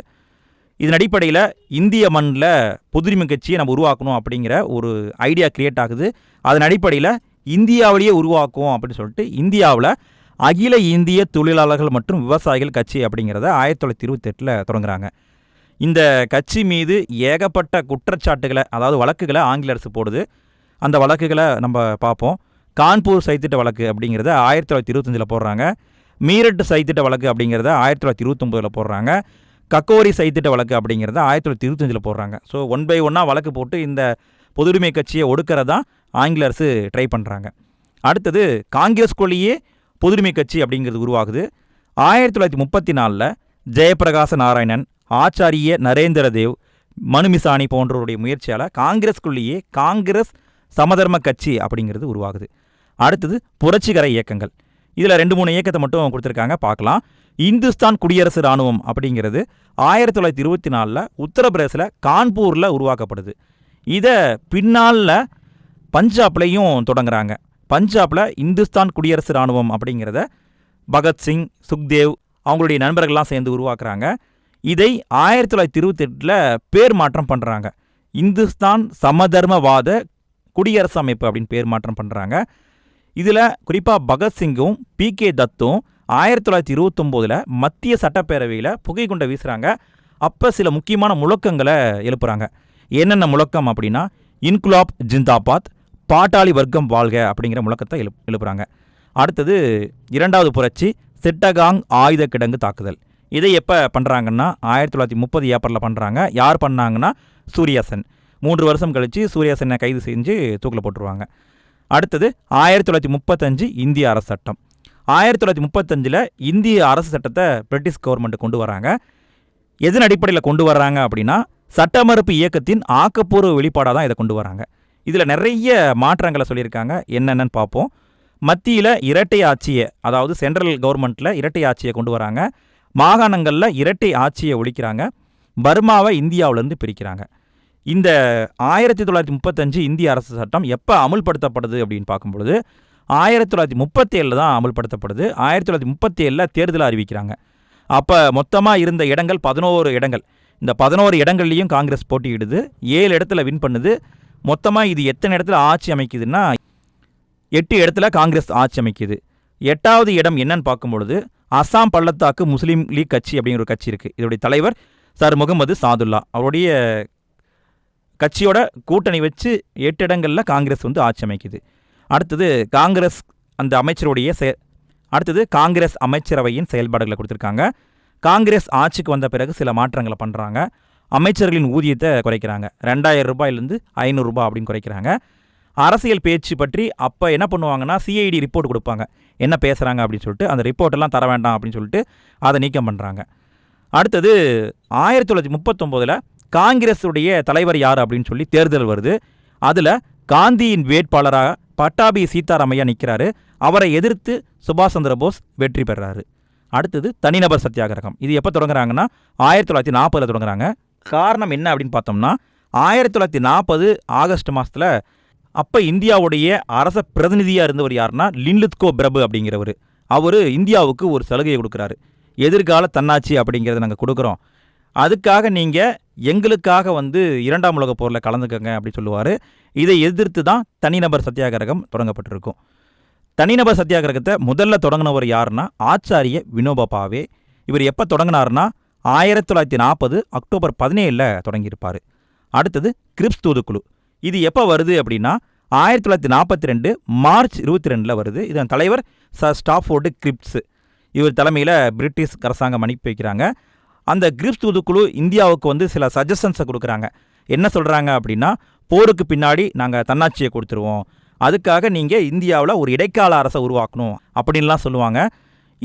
இதன் அடிப்படையில் இந்திய மண்ணில் பொதுரிமை கட்சியை நம்ம உருவாக்கணும் அப்படிங்கிற ஒரு ஐடியா கிரியேட் ஆகுது. அதன் அடிப்படையில் இந்தியாவிலேயே உருவாக்குவோம் அப்படின்னு சொல்லிட்டு இந்தியாவில் அகில இந்திய தொழிலாளர்கள் மற்றும் விவசாயிகள் கட்சி அப்படிங்கிறத ஆயிரத்தி தொள்ளாயிரத்தி இருபத்தெட்டில் தொடங்குறாங்க. இந்த கட்சி மீது ஏகப்பட்ட குற்றச்சாட்டுகளை அதாவது வழக்குகளை ஆங்கில அரசு போடுது. அந்த வழக்குகளை நம்ம பார்ப்போம். கான்பூர் சைத்திட்ட வழக்கு அப்படிங்கிறத ஆயிரத்தி தொள்ளாயிரத்தி இருபத்தஞ்சில் போடுறாங்க. மீரட் சைத்திட்ட வழக்கு அப்படிங்கிறத ஆயிரத்தி தொள்ளாயிரத்தி இருபத்தொம்போதில் போடுறாங்க. கக்கோரி சைத்திட்ட வழக்கு அப்படிங்கிறத ஆயிரத்தி தொள்ளாயிரத்தி இருபத்தஞ்சில் போடுறாங்க. ஸோ ஒன் பை ஒன்னாக வழக்கு போட்டு இந்த பொதுவுரிமை கட்சியை ஒடுக்கிறதா ஆங்கில அரசு ட்ரை பண்ணுறாங்க அடுத்தது காங்கிரஸ்குள்ளேயே பொதுரிமை கட்சி அப்படிங்கிறது உருவாகுது. ஆயிரத்தி தொள்ளாயிரத்தி முப்பத்தி நாலில் ஜெயபிரகாச நாராயணன் ஆச்சாரிய நரேந்திர தேவ் மனுமிசாணி போன்றவருடைய முயற்சியால் காங்கிரஸ்குள்ளேயே காங்கிரஸ் சமதர்ம கட்சி அப்படிங்கிறது உருவாகுது. அடுத்தது புரட்சிகர இயக்கங்கள். இதில் ரெண்டு மூணு இயக்கத்தை மட்டும் கொடுத்துருக்காங்க. பார்க்கலாம். இந்துஸ்தான் குடியரசு இராணுவம் அப்படிங்கிறது ஆயிரத்தி தொள்ளாயிரத்தி இருபத்தி நாலில் உத்தரப்பிரதேசில் கான்பூரில் உருவாக்கப்படுது. இதை பின்னாளில் பஞ்சாப்லேயும் தொடங்குறாங்க. பஞ்சாபில் இந்துஸ்தான் குடியரசு இராணுவம் அப்படிங்கிறத பகத்சிங் சுக்தேவ் அவங்களுடைய நண்பர்கள்லாம் சேர்ந்து உருவாக்குறாங்க. இதை ஆயிரத்தி தொள்ளாயிரத்தி இருபத்தெட்டில் பேர் மாற்றம் பண்ணுறாங்க இந்துஸ்தான் சமதர்மவாத குடியரசு அமைப்பு அப்படின்னு பேர் மாற்றம் பண்ணுறாங்க இதில் குறிப்பாக பகத்சிங்கும் பி கே தத்தும் ஆயிரத்தி தொள்ளாயிரத்தி இருபத்தொம்போதில் மத்திய சட்டப்பேரவையில் புகை குண்டை வீசுகிறாங்க அப்போ சில முக்கியமான முழக்கங்களை எழுப்புகிறாங்க என்னென்ன முழக்கம் அப்படின்னா இன்குலாப் ஜிந்தாபாத் பாட்டாளி வர்க்கம் வாழ்க அப்படிங்கிற முழக்கத்தை எழுப் எழுப்புகிறாங்க அடுத்தது இரண்டாவது புரட்சி சிட்டகாங் ஆயுத கிடங்கு தாக்குதல். இதை எப்போ பண்ணுறாங்கன்னா ஆயிரத்தி தொள்ளாயிரத்தி முப்பது ஏப்ரலில் பண்ணுறாங்க யார் பண்ணாங்கன்னா சூர்யாசன். மூன்று வருஷம் கழித்து சூர்யாசனை கைது செஞ்சு தூக்கில் போட்டுருவாங்க. அடுத்தது ஆயிரத்தி தொள்ளாயிரத்தி முப்பத்தஞ்சு இந்திய அரசு சட்டம். ஆயிரத்தி தொள்ளாயிரத்தி முப்பத்தஞ்சில் இந்திய அரசு சட்டத்தை பிரிட்டிஷ் கவர்மெண்ட் கொண்டு வராங்க. எதன் அடிப்படையில் கொண்டு வர்றாங்க அப்படின்னா சட்ட மறுப்பு இயக்கத்தின் ஆக்கப்பூர்வ வெளிப்பாடாக தான் இதை கொண்டு வராங்க. இதில் நிறைய மாற்றங்களை சொல்லியிருக்காங்க. என்னென்னு பார்ப்போம். மத்தியில் இரட்டை ஆட்சியை அதாவது சென்ட்ரல் கவர்மெண்ட்டில் இரட்டை ஆட்சியை கொண்டு வராங்க. மாகாணங்களில் இரட்டை ஆட்சியை ஒழிக்கிறாங்க. பர்மாவை இந்தியாவிலேருந்து பிரிக்கிறாங்க. இந்த ஆயிரத்தி தொள்ளாயிரத்தி முப்பத்தஞ்சு இந்திய அரசு சட்டம் எப்போ அமுல்படுத்தப்படுது அப்படின்னு பார்க்கும்பொழுது ஆயிரத்தி தொள்ளாயிரத்தி முப்பத்தேழில் தான் அமுல்படுத்தப்படுது. ஆயிரத்தி தொள்ளாயிரத்தி முப்பத்தேழில் தேர்தலை அறிவிக்கிறாங்க. அப்போ மொத்தமாக இருந்த இடங்கள் பதினோரு இடங்கள். இந்த பதினோரு இடங்கள்லையும் காங்கிரஸ் போட்டியிடுது. ஏழு இடத்துல வின் பண்ணுது. மொத்தமாக இது எத்தனை இடத்துல ஆட்சி அமைக்குதுன்னா எட்டு இடத்துல காங்கிரஸ் ஆட்சி அமைக்குது. எட்டாவது இடம் என்னன்னு பார்க்கும்பொழுது அஸ்ஸாம் பள்ளத்தாக்கு முஸ்லீம் லீக் கட்சி அப்படிங்கிற ஒரு கட்சி இருக்குது இதோடைய தலைவர் சார் முகமது சாதுல்லா. அவருடைய கட்சியோட கூட்டணி வச்சு எட்டு இடங்களில் காங்கிரஸ் வந்து ஆட்சி அமைக்குது. அடுத்தது காங்கிரஸ் அந்த அமைச்சருடைய செ அடுத்தது காங்கிரஸ் அமைச்சரவையின் செயல்பாடுகளை கொடுத்துருக்காங்க. காங்கிரஸ் ஆட்சிக்கு வந்த பிறகு சில மாற்றங்களை பண்ணுறாங்க அமைச்சர்களின் ஊதியத்தை குறைக்கிறாங்க. ரெண்டாயிரம் ரூபாயிலேருந்து ஐநூறுரூபா அப்படின்னு குறைக்கிறாங்க. அரசியல் பேச்சு பற்றி அப்போ என்ன பண்ணுவாங்கன்னா சிஐடி ரிப்போர்ட் கொடுப்பாங்க. என்ன பேசுகிறாங்க அப்படின்னு சொல்லிட்டு அந்த ரிப்போர்ட்டெல்லாம் தர வேண்டாம் அப்படின்னு சொல்லிட்டு அதை நீக்கம் பண்ணுறாங்க அடுத்தது ஆயிரத்தி தொள்ளாயிரத்தி முப்பத்தொம்போதில் காங்கிரஸுடைய தலைவர் யார் அப்படின்னு சொல்லி தேர்தல் வருது. அதில் காந்தியின் வேட்பாளராக பட்டாபி சீதாராமையா நிற்கிறாரு அவரை எதிர்த்து சுபாஷ் சந்திர போஸ் வெற்றி பெறாரு. அடுத்தது தனிநபர் சத்தியாகிரகம். இது எப்போ தொடங்குறாங்கன்னா ஆயிரத்தி தொள்ளாயிரத்தி நாற்பதில் தொடங்குறாங்க. காரணம் என்ன அப்படின்னு பார்த்தோம்னா ஆயிரத்தி தொள்ளாயிரத்தி நாற்பது ஆகஸ்ட் மாதத்தில் அப்போ இந்தியாவுடைய அரச பிரதிநிதியாக இருந்தவர் யாருன்னா லின்லித்கோ பிரபு அப்படிங்கிறவர். அவர் இந்தியாவுக்கு ஒரு சலுகையை கொடுக்குறாரு. எதிர்கால தன்னாட்சி அப்படிங்கிறத நாங்கள் கொடுக்குறோம். அதுக்காக நீங்கள் எங்களுக்காக வந்து இரண்டாம் உலகப் போரில் கலந்துக்கங்க அப்படி சொல்லுவார். இதை எதிர்த்து தான் தனிநபர் சத்தியாகிரகம் தொடங்கப்பட்டிருக்கும். தனிநபர் சத்தியாகிரகத்தை முதல்ல தொடங்கினவர் யாருன்னா ஆச்சாரிய வினோபா பாவே இவர் எப்போ தொடங்கினார்னா ஆயிரத்தி தொள்ளாயிரத்தி நாற்பது அக்டோபர் பதினேழில் தொடங்கியிருப்பார். அடுத்தது கிரிப்ஸ் தூதுக்குழு இது எப்போ வருது அப்படின்னா ஆயிரத்தி தொள்ளாயிரத்தி நாற்பத்தி ரெண்டு மார்ச் இருபத்தி ரெண்டில் வருது. இதன் தலைவர் சர் ஸ்டாஃபோர்டு கிரிப்ஸ் இவர் தலைமையில் பிரிட்டிஷ் அரசாங்கம் அனுப்பி வைக்கிறாங்க. அந்த கிரிப்ஸ் தூதுக்குழு இந்தியாவுக்கு வந்து சில சஜஷன்ஸை கொடுக்குறாங்க. என்ன சொல்கிறாங்க அப்படின்னா போருக்கு பின்னாடி நாங்கள் தன்னாட்சியை கொடுத்துருவோம். அதுக்காக நீங்கள் இந்தியாவில் ஒரு இடைக்கால அரசை உருவாக்கணும் அப்படின்லாம் சொல்லுவாங்க.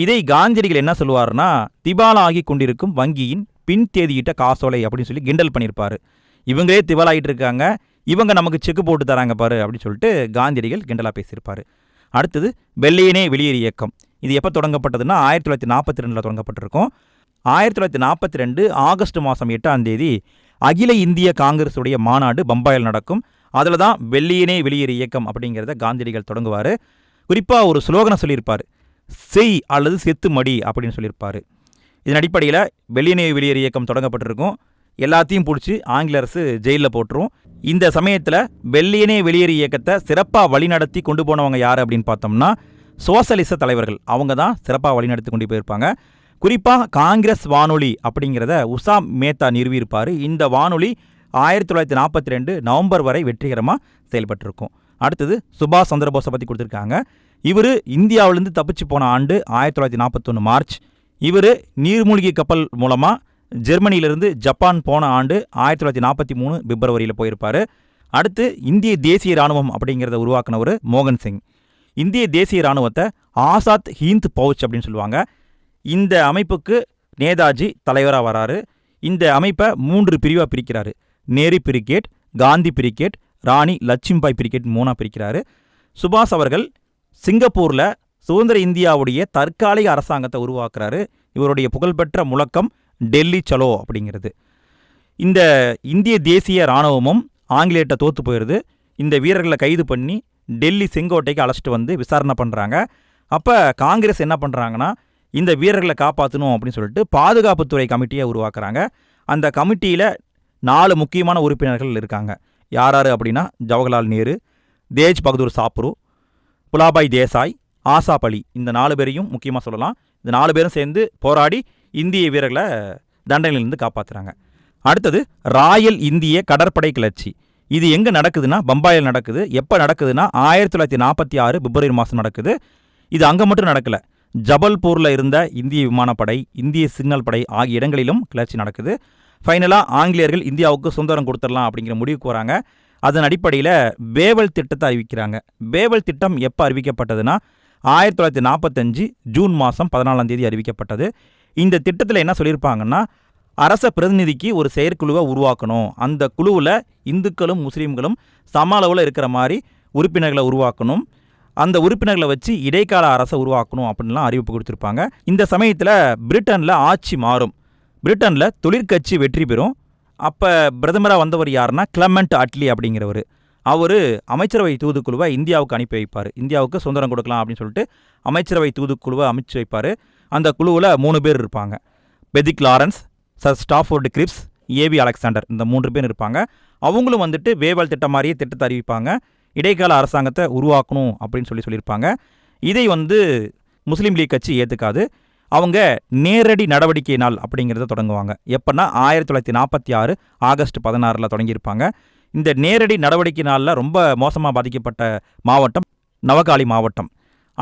இதை காந்தியடிகள் என்ன சொல்லுவாருன்னா திபாலா ஆகி கொண்டிருக்கும் வங்கியின் பின் தேதியிட்ட காசோலை அப்படின்னு சொல்லி கிண்டல் பண்ணியிருப்பார். இவங்களே திவாலாகிட்டு இருக்காங்க. இவங்க நமக்கு செக்கு போட்டு தராங்க பாரு அப்படின்னு சொல்லிட்டு காந்தியடிகள் கிண்டலாக பேசியிருப்பார். அடுத்தது வெள்ளையனே வெளியேறு இயக்கம். இது எப்போ தொடங்கப்பட்டதுன்னா ஆயிரத்தி தொள்ளாயிரத்தி நாற்பத்தி ரெண்டில் தொடங்கப்பட்டிருக்கும். ஆயிரத்தி தொள்ளாயிரத்தி நாற்பத்தி ரெண்டு ஆகஸ்ட் மாதம் எட்டாம் தேதி அகில இந்திய காங்கிரஸுடைய மாநாடு பம்பாயில் நடக்கும். அதில் தான் வெள்ளியனே வெளியேறு இயக்கம் அப்படிங்கிறத காந்தியடிகள் தொடங்குவார். குறிப்பாக ஒரு ஸ்லோகனை சொல்லியிருப்பார். செய் அல்லது செத்து மடி அப்படின்னு சொல்லியிருப்பார். இதன் அடிப்படையில் வெள்ளியனே வெளியேறு இயக்கம் தொடங்கப்பட்டிருக்கும். எல்லாத்தையும் பிடிச்சி ஆங்கில அரசு ஜெயிலில் போட்டுரும். இந்த சமயத்தில் வெள்ளியனே வெளியேறு இயக்கத்தை சிறப்பாக வழிநடத்தி கொண்டு போனவங்க யார் அப்படின்னு பார்த்தோம்னா சோசலிச தலைவர்கள். அவங்க தான் சிறப்பாக வழிநடத்தி கொண்டு போயிருப்பாங்க. குறிப்பாக காங்கிரஸ் வானொலி அப்படிங்கிறத உஷா மேத்தா நிறுவியிருப்பார். இந்த வானொலி ஆயிரத்தி தொள்ளாயிரத்தி நாற்பத்தி ரெண்டு நவம்பர் வரை வெற்றிகரமாக செயல்பட்டிருக்கும். அடுத்தது சுபாஷ் சந்திரபோஸை பற்றி கொடுத்துருக்காங்க. இவர் இந்தியாவிலேருந்து தப்பிச்சு போன ஆண்டு ஆயிரத்தி தொள்ளாயிரத்தி நாற்பத்தொன்று மார்ச். இவர் நீர்மூழ்கி கப்பல் மூலமாக ஜெர்மனியிலிருந்து ஜப்பான் போன ஆண்டு ஆயிரத்தி தொள்ளாயிரத்தி நாற்பத்தி மூணு பிப்ரவரியில் போயிருப்பார். அடுத்து இந்திய தேசிய இராணுவம் அப்படிங்கிறத உருவாக்குனவர் மோகன் சிங். இந்திய தேசிய இராணுவத்தை ஆசாத் ஹிந்த் பவுச் அப்படின்னு சொல்லுவாங்க. இந்த அமைப்புக்கு நேதாஜி தலைவராக வராரு. இந்த அமைப்பை மூன்று பிரிவாக பிரிக்கிறாரு. Nehru brigade Gandhi brigade Rani Lakshmibai brigade மூணாக பிரிக்கிறாரு. சுபாஷ் அவர்கள் சிங்கப்பூரில் சுதந்திர இந்தியாவுடைய தற்காலிக அரசாங்கத்தை உருவாக்குறாரு. இவருடைய புகழ்பெற்ற முழக்கம் டெல்லி சலோ அப்படிங்கிறது. இந்த இந்திய தேசிய இராணுவமும் ஆங்கிலேயர்கிட்ட தோற்று போயிடுது இந்த வீரர்களை கைது பண்ணி டெல்லி செங்கோட்டைக்கு அழைச்சிட்டு வந்து விசாரணை பண்ணுறாங்க அப்போ காங்கிரஸ் என்ன பண்ணுறாங்கன்னா இந்த வீரர்களை காப்பாற்றணும் அப்படின்னு சொல்லிட்டு பாதுகாப்புத்துறை கமிட்டியை உருவாக்குறாங்க. அந்த கமிட்டியில் நாலு முக்கியமான உறுப்பினர்கள் இருக்காங்க. யார் யார் அப்படின்னா ஜவஹர்லால் நேரு தேஜ் பகதூர் சாப்ரு புலாபாய் தேசாய் ஆசாப் அலி. இந்த நாலு பேரையும் முக்கியமாக சொல்லலாம். இந்த நாலு பேரும் சேர்ந்து போராடி இந்திய வீரர்களை தண்டனையிலிருந்து காப்பாற்றுறாங்க அடுத்தது ராயல் இந்திய கடற்படை கிளர்ச்சி. இது எங்கே நடக்குதுன்னா பம்பாயில் நடக்குது. எப்போ நடக்குதுன்னா ஆயிரத்தி தொள்ளாயிரத்தி நாற்பத்தி ஆறு பிப்ரவரி மாதம் நடக்குது. இது அங்கே மட்டும் நடக்கல. ஜபல்பூரில் இருந்த இந்திய விமானப்படை இந்திய சிக்னல் படை ஆகிய இடங்களிலும் கிளர்ச்சி நடக்குது. ஃபைனலாக ஆங்கிலேயர்கள் இந்தியாவுக்கு சுதந்திரம் கொடுத்துடலாம் அப்படிங்கிற முடிவுக்கு வராங்க. அதன் அடிப்படையில் பேவல் திட்டத்தை அறிவிக்கிறாங்க. பேவல் திட்டம் எப்போ அறிவிக்கப்பட்டதுன்னா ஆயிரத்தி தொள்ளாயிரத்தி நாற்பத்தஞ்சு ஜூன் மாதம் பதினாலாம் தேதி அறிவிக்கப்பட்டது. இந்த திட்டத்தில் என்ன சொல்லியிருப்பாங்கன்னா அரச பிரதிநிதிக்கு ஒரு செயற்குழுவை உருவாக்கணும். அந்த குழுவில் இந்துக்களும் முஸ்லீம்களும் சம அளவில் இருக்கிற மாதிரி உறுப்பினர்களை உருவாக்கணும். அந்த உறுப்பினர்களை வச்சு இடைக்கால அரசை உருவாக்கணும் அப்படின்லாம் அறிவிப்பு கொடுத்துருப்பாங்க. இந்த சமயத்தில் பிரிட்டனில் ஆட்சி மாறும். பிரிட்டனில் தொழிற்கட்சி வெற்றி பெறும். அப்போ பிரதமராக வந்தவர் யாருன்னா கிளமெண்ட் அட்லி அப்படிங்கிறவர். அவர் அமைச்சரவை தூதுக்குழுவை இந்தியாவுக்கு அனுப்பி வைப்பார். இந்தியாவுக்கு சுதந்திரம் கொடுக்கலாம் அப்படின்னு சொல்லிட்டு அமைச்சரவை தூதுக்குழுவை அமைச்சு வைப்பார். அந்த குழுவில் மூணு பேர் இருப்பாங்க. Pethick Lawrence sir Stafford Cripps A V Alexander இந்த மூன்று பேர் இருப்பாங்க. அவங்களும் வந்துட்டு வேவல் திட்டம் மாதிரியே திட்டத்தை அறிவிப்பாங்க. இடைக்கால அரசாங்கத்தை உருவாக்கணும் அப்படின்னு சொல்லி சொல்லியிருப்பாங்க. இதை வந்து முஸ்லீம் லீக் கட்சி ஏற்றுக்காது அவங்க நேரடி நடவடிக்கை நாள் அப்படிங்கிறத தொடங்குவாங்க. எப்போன்னா ஆயிரத்தி தொள்ளாயிரத்தி நாற்பத்தி ஆறு ஆகஸ்ட் பதினாறில் தொடங்கியிருப்பாங்க. இந்த நேரடி நடவடிக்கை நாளில் ரொம்ப மோசமாக பாதிக்கப்பட்ட மாவட்டம் நவகாளி மாவட்டம்.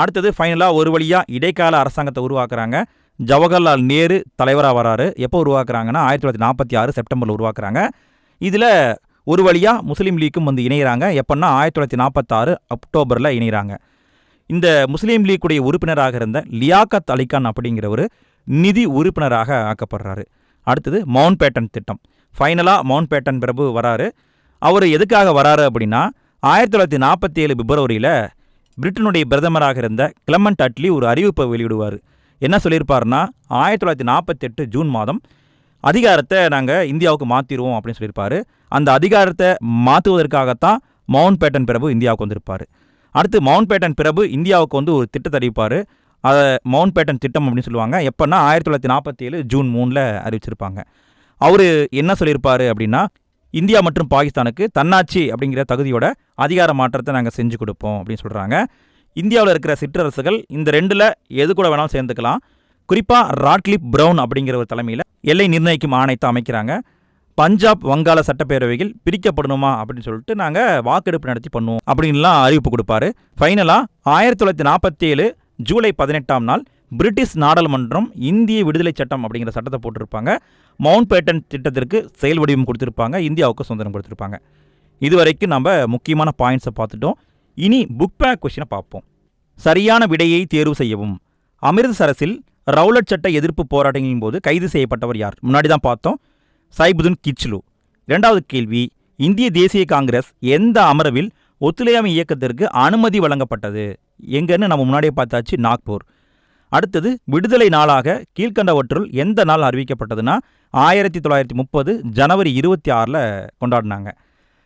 அடுத்தது ஃபைனலாக ஒரு வழியாக இடைக்கால அரசாங்கத்தை உருவாக்குறாங்க. ஜவஹர்லால் நேரு தலைவராக வராரு. எப்போ உருவாக்குறாங்கன்னா? ஆயிரத்தி தொள்ளாயிரத்தி நாற்பத்தி ஆறு செப்டம்பரில் உருவாக்குறாங்க. இதில் ஒரு வழியாக முஸ்லீம் லீக்கும் வந்து இணைகிறாங்க எப்போன்னா ஆயிரத்தி தொள்ளாயிரத்தி நாற்பத்தாறு அக்டோபரில் இணைகிறாங்க இந்த முஸ்லீம் லீக்குடைய உறுப்பினராக இருந்த லியாக்கத் அலிகான் அப்படிங்கிறவர் நிதி உறுப்பினராக ஆக்கப்படுறாரு. அடுத்தது மவுண்ட் பேட்டன் திட்டம். ஃபைனலாக மவுண்ட் பேட்டன் பிரபு வராரு. அவர் எதுக்காக வராரு அப்படின்னா ஆயிரத்தி தொள்ளாயிரத்தி நாற்பத்தி ஏழு பிப்ரவரியில் பிரிட்டனுடைய பிரதமராக இருந்த கிளமண்ட் அட்லி ஒரு அறிவிப்பை வெளியிடுவார். என்ன சொல்லியிருப்பார்னா ஆயிரத்தி தொள்ளாயிரத்தி நாற்பத்தெட்டு ஜூன் மாதம் அதிகாரத்தை நாங்கள் இந்தியாவுக்கு மாற்றிடுவோம் அப்படின்னு சொல்லியிருப்பார். அந்த அதிகாரத்தை மாற்றுவதற்காகத்தான் மவுண்ட் பேட்டன் பிரபு இந்தியாவுக்கு வந்திருப்பார். அடுத்து மவுண்ட் பேட்டன் பிரபு இந்தியாவுக்கு வந்து ஒரு திட்டத்தை அறிவிப்பார். அதை மவுண்ட் பேட்டன் திட்டம் அப்படின்னு சொல்லுவாங்க. எப்போன்னா ஆயிரத்தி தொள்ளாயிரத்தி நாற்பத்தி ஏழு ஜூன் மூணில் அறிவிச்சிருப்பாங்க. அவர் என்ன சொல்லியிருப்பார் அப்படின்னா இந்தியா மற்றும் பாகிஸ்தானுக்கு தன்னாட்சி அப்படிங்கிற தகுதியோட அதிகார மாற்றத்தை நாங்கள் செஞ்சு கொடுப்போம் அப்படின்னு சொல்கிறாங்க இந்தியாவில் இருக்கிற சிற்றரசுகள் இந்த ரெண்டில் எது கூட வேணாலும் சேர்ந்துக்கலாம். குறிப்பாக ராட்லிப் ப்ரௌன் அப்படிங்கிற ஒரு தலைமையில் எல்லை நிர்ணயிக்கும் ஆணையத்தை அமைக்கிறாங்க. பஞ்சாப் வங்காள சட்டப்பேரவைகள் பிரிக்கப்படணுமா அப்படின்னு சொல்லிட்டு நாங்கள் வாக்கெடுப்பு நடத்தி பண்ணுவோம் அப்படின்லாம் அறிவிப்பு கொடுப்பாரு. ஃபைனலாக ஆயிரத்தி தொள்ளாயிரத்தி நாற்பத்தி ஏழு ஜூலை பதினெட்டாம் நாள் பிரிட்டிஷ் நாடாளுமன்றம் இந்திய விடுதலை சட்டம் அப்படிங்கிற சட்டத்தை போட்டிருப்பாங்க. மவுண்ட் பேட்டன் திட்டத்திற்கு செயல் வடிவம் கொடுத்துருப்பாங்க. இந்தியாவுக்கு சுதந்திரம் கொடுத்துருப்பாங்க. இதுவரைக்கும் நம்ம முக்கியமான பாயிண்ட்ஸை பார்த்துட்டோம். இனி புக் பேக் கொஷினை பார்ப்போம். சரியான விடையை தேர்வு செய்யவும். அமிர்தசரஸில் ரவுலட் சட்ட எதிர்ப்பு போராட்டங்களின் போது கைது செய்யப்பட்டவர் யார்? முன்னாடி தான் பார்த்தோம். சைபுதீன் கிச்லு. இரண்டாவது கேள்வி இந்திய தேசிய காங்கிரஸ் எந்த அமர்வில் ஒத்துழையாமை இயக்கத்திற்கு அனுமதி வழங்கப்பட்டது? எங்கன்னு நம்ம முன்னாடியே பார்த்தாச்சு நாக்பூர். அடுத்தது விடுதலை நாளாக கீழ்கண்டவற்றுள் எந்த நாள் அறிவிக்கப்பட்டதுன்னா ஆயிரத்தி தொள்ளாயிரத்தி முப்பது ஜனவரி இருபத்தி ஆறில் கொண்டாடினாங்க.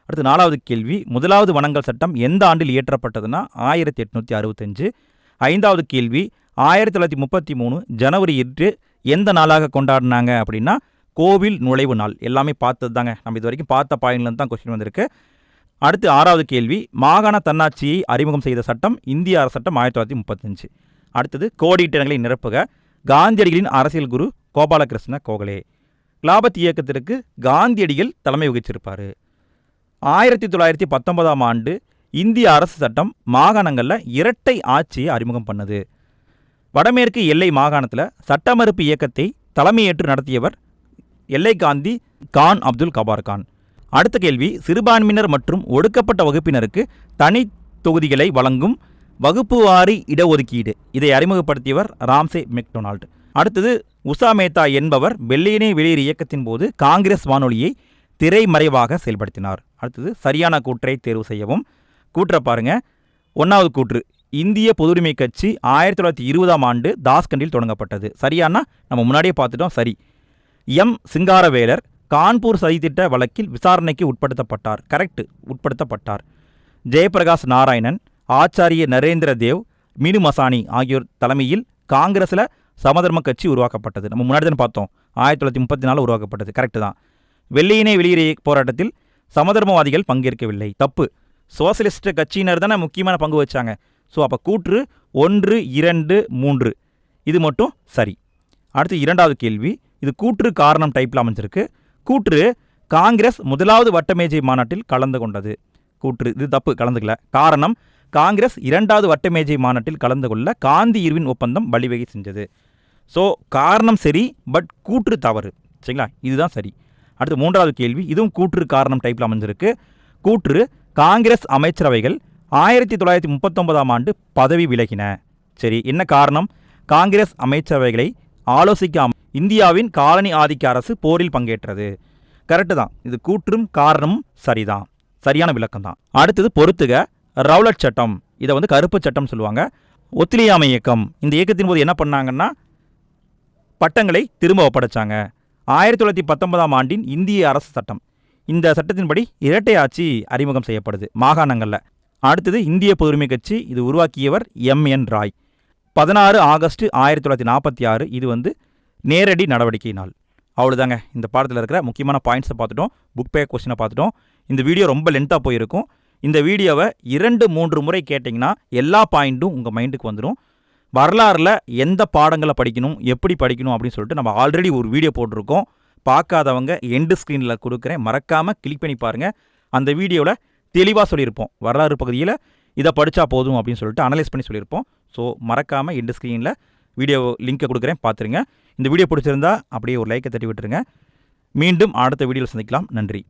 அடுத்து நாலாவது கேள்வி முதலாவது வனங்கள் சட்டம் எந்த ஆண்டில் இயற்றப்பட்டதுன்னா ஆயிரத்தி எட்நூற்றி அறுபத்தஞ்சு. ஐந்தாவது கேள்வி ஆயிரத்தி தொள்ளாயிரத்தி முப்பத்தி மூணு ஜனவரி எட்டு எந்த நாளாக கொண்டாடினாங்க அப்படின்னா கோவில் நுழைவு நாள். எல்லாமே பார்த்தது தாங்க நம்ம இது வரைக்கும் பார்த்த பாயிண்ட்லேருந்து தான் கொஸ்டின் வந்திருக்கு. அடுத்து ஆறாவது கேள்வி மாகாண தன்னாட்சியை அறிமுகம் செய்த சட்டம் இந்திய அரசு சட்டம் ஆயிரத்தி தொள்ளாயிரத்தி முப்பத்தஞ்சு. அடுத்தது கோடிட்ட நிரப்புக. காந்தியடிகளின் அரசியல் குரு கோபாலகிருஷ்ண கோகலே. கிலாபத் இயக்கத்திற்கு காந்தியடிகள் தலைமை வகிச்சிருப்பார். ஆயிரத்தி தொள்ளாயிரத்தி பத்தொன்பதாம் ஆண்டு இந்திய அரசு சட்டம் மாகாணங்களில் இரட்டை ஆட்சியை அறிமுகம் பண்ணது. வடமேற்கு எல்லை மாகாணத்தில் சட்ட மறுப்பு இயக்கத்தை தலைமையேற்று நடத்தியவர் எல்லை காந்தி கான் அப்துல் கபார் கான். அடுத்த கேள்வி சிறுபான்மையினர் மற்றும் ஒடுக்கப்பட்ட வகுப்பினருக்கு தனி தொகுதிகளை வழங்கும் வகுப்பு வாரி இடஒதுக்கீடு. இதை அறிமுகப்படுத்தியவர் ராம்சே மெக்டொனால்டு. அடுத்தது உஷா மேத்தா என்பவர் வெள்ளையினை வெளியேறு இயக்கத்தின் போது காங்கிரஸ் வானொலியை திரைமறைவாக செயல்படுத்தினார். அடுத்தது சரியான கூற்றை தேர்வு செய்யவும். கூற்றை பாருங்க. ஒன்றாவது கூற்று. இந்திய பொதுவுரிமை கட்சி ஆயிரத்தி தொள்ளாயிரத்தி இருபதாம் ஆண்டு தாஸ்கண்டில் தொடங்கப்பட்டது. சரியானா? நம்ம முன்னாடியே பார்த்துட்டோம். சரி. எம். சிங்காரவேலர் கான்பூர் சதித்திட்ட வழக்கில் விசாரணைக்கு உட்படுத்தப்பட்டார். கரெக்ட் உட்படுத்தப்பட்டார். ஜெயபிரகாஷ் நாராயணன் ஆச்சாரிய நரேந்திர தேவ் மினு மசானி ஆகியோர் தலைமையில் காங்கிரஸில் சமதர்ம கட்சி உருவாக்கப்பட்டது. நம்ம முன்னாடி தான் பார்த்தோம். ஆயிரத்தி தொள்ளாயிரத்தி முப்பத்தி நாலு உருவாக்கப்பட்டது. கரெக்டு தான். வெள்ளையினை வெளியேறிய போராட்டத்தில் சமதர்மவாதிகள் பங்கேற்கவில்லை. தப்பு. சோசலிஸ்ட் கட்சியினர் தானே முக்கியமான பங்கு வச்சாங்க. ஸோ அப்போ கூற்று ஒன்று இரண்டு மூன்று. இது மட்டும் சரி. அடுத்து இரண்டாவது கேள்வி. இது கூற்று காரணம் டைப்பில் அமைஞ்சிருக்கு. கூற்று காங்கிரஸ் முதலாவது வட்டமேஜை மாநாட்டில் கலந்து கொண்டது. கூற்று இது தப்பு கலந்துக்கல. காரணம் காங்கிரஸ் இரண்டாவது வட்டமேஜை மாநாட்டில் கலந்து கொள்ள காந்தி இருவின் ஒப்பந்தம் வழிவகை செஞ்சது. ஸோ காரணம் சரி பட் கூற்று தவறு. சரிங்களா? இதுதான் சரி. அடுத்து மூன்றாவது கேள்வி. இதுவும் கூற்று காரணம் டைப்பில் அமைஞ்சிருக்கு. கூற்று காங்கிரஸ் அமைச்சரவைகள் ஆயிரத்தி தொள்ளாயிரத்தி முப்பத்தொன்பதாம் ஆண்டு பதவி விலகின. சரி என்ன காரணம்? காங்கிரஸ் அமைச்சரவைகளை ஆலோசிக்காமல் இந்தியாவின் காலனி ஆதிக்க அரசு போரில் பங்கேற்றது. கரெக்டு தான். இது கூற்றும் காரணமும் சரிதான். சரியான விளக்கம் தான் அடுத்தது பொறுத்துக. ரவுலட் சட்டம் இதை வந்து கருப்பு சட்டம் சொல்லுவாங்க. ஒத்துழையாமை இயக்கம் இந்த இயக்கத்தின் போது என்ன பண்ணாங்கன்னா பட்டங்களை திரும்ப ஒப்படைச்சாங்க. ஆயிரத்தி தொள்ளாயிரத்தி பத்தொன்பதாம் ஆண்டின் இந்திய அரசு சட்டம். இந்த சட்டத்தின்படி இரட்டை ஆட்சி அறிமுகம் செய்யப்படுது மாகாணங்களில். அடுத்தது இந்திய பொதுரிமை கட்சி இது உருவாக்கியவர் எம் என் ராய். பதினாறு ஆகஸ்ட் ஆயிரத்தி தொள்ளாயிரத்தி நாற்பத்தி ஆறு இது வந்து நேரடி நடவடிக்கை நாள். அவ்வளோதாங்க இந்த பாடத்தில் இருக்கிற முக்கியமான பாயிண்ட்ஸை பார்த்துட்டோம். புக் பே கொஸ்டினை பார்த்துட்டோம். இந்த வீடியோ ரொம்ப லென்த்தாக போயிருக்கும். இந்த வீடியோவை இரண்டு மூன்று முறை கேட்டிங்கன்னா எல்லா பாயிண்ட்டும் உங்கள் மைண்டுக்கு வந்துடும் வரலாறில் எந்த பாடங்களை படிக்கணும் எப்படி படிக்கணும் அப்படின்னு சொல்லிட்டு நம்ம ஆல்ரெடி ஒரு வீடியோ போட்டிருக்கோம். பார்க்காதவங்க எண்டு ஸ்க்ரீனில் கொடுக்குறேன். மறக்காமல் கிளிக் பண்ணி பாருங்கள் அந்த வீடியோவில் தெளிவாக சொல்லியிருப்போம். வரலாறு பகுதியில் இதை படித்தா போதும் அப்படின்னு சொல்லிட்டு அனலைஸ் பண்ணி சொல்லியிருப்போம். ஸோ மறக்காமல் எண்டு ஸ்க்ரீனில் வீடியோ லிங்கை கொடுக்குறேன். பார்த்துருங்க. இந்த வீடியோ பிடிச்சிருந்தா அப்படியே ஒரு லைக்கை தட்டி விட்டுருங்க. மீண்டும் அடுத்த வீடியோவில் சந்திக்கலாம். நன்றி.